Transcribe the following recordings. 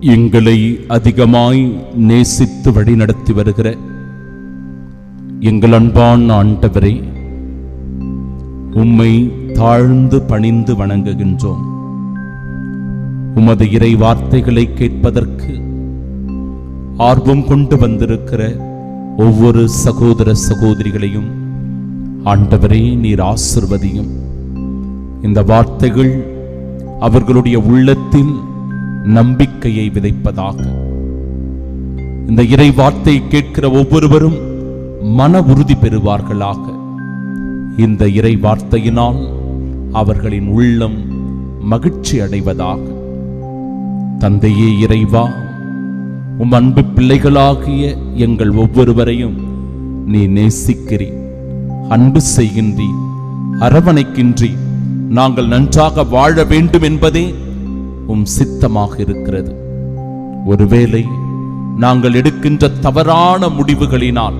எங்களை அதிகமாய் நேசித்து வழிநடத்தி வருகிற எங்கள் அன்பான் ஆண்டவரே உம்மை தாழ்ந்து பணிந்து வணங்குகின்றோம். உமது இறை வார்த்தைகளை கேட்பதற்கு ஆர்வம் கொண்டு வந்திருக்கிற ஒவ்வொரு சகோதர சகோதரிகளையும் ஆண்டவரே நீர் ஆசிர்வதியும். இந்த வார்த்தைகள் அவர்களுடைய உள்ளத்தில் நம்பிக்கையை விதைப்பதாக. இந்த இறை வார்த்தையை கேட்கிற ஒவ்வொருவரும் மன உறுதி பெறுவார்களாக. இந்த இறை வார்த்தையினால் அவர்களின் உள்ளம் மகிழ்ச்சி அடைவதாக. தந்தையே இறைவா உம் அன்பு பிள்ளைகளாகிய எங்கள் ஒவ்வொருவரையும் நீ நேசிக்கிறி அன்பு செய்கின்றி அரவணைக்கின்றி நாங்கள் நன்றாக வாழ வேண்டும் என்பதே உம் சித்தமாக இருக்கிறது. ஒருவேளை நாங்கள் எடுக்கின்ற தவறான முடிவுகளினால்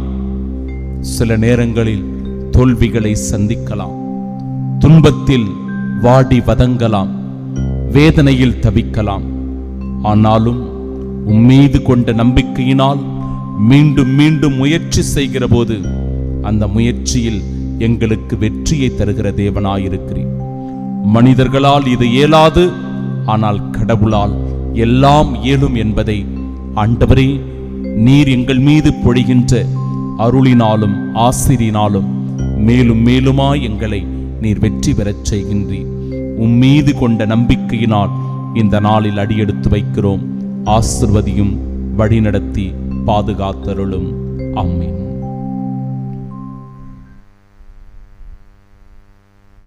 சில நேரங்களில் தோல்விகளை சந்திக்கலாம் துன்பத்தில் வாடி வதங்கலாம் வேதனையில் தவிக்கலாம். ஆனாலும் உம்மீது கொண்ட நம்பிக்கையினால் மீண்டும் மீண்டும் முயற்சி செய்கிற போது அந்த முயற்சியில் எங்களுக்கு வெற்றியை தருகிற தேவனாயிருக்கிறேன் மனிதர்களால் இது இயலாது. ஆனால் கடவுளால் எல்லாம் இயலும் என்பதை ஆண்டவரே நீர் எங்கள் மீது பொழிகின்ற அருளினாலும் ஆசிரியினாலும் மேலும் மேலுமாய் எங்களை நீர் வெற்றி பெறச் செய்கின்றீர். உம்மீது கொண்ட நம்பிக்கையினால் இந்த நாளில் அடியெடுத்து வைக்கிறோம். ஆசிர்வதியும் வழிநடத்தி பாதுகாத்தருளும். அம்மேன்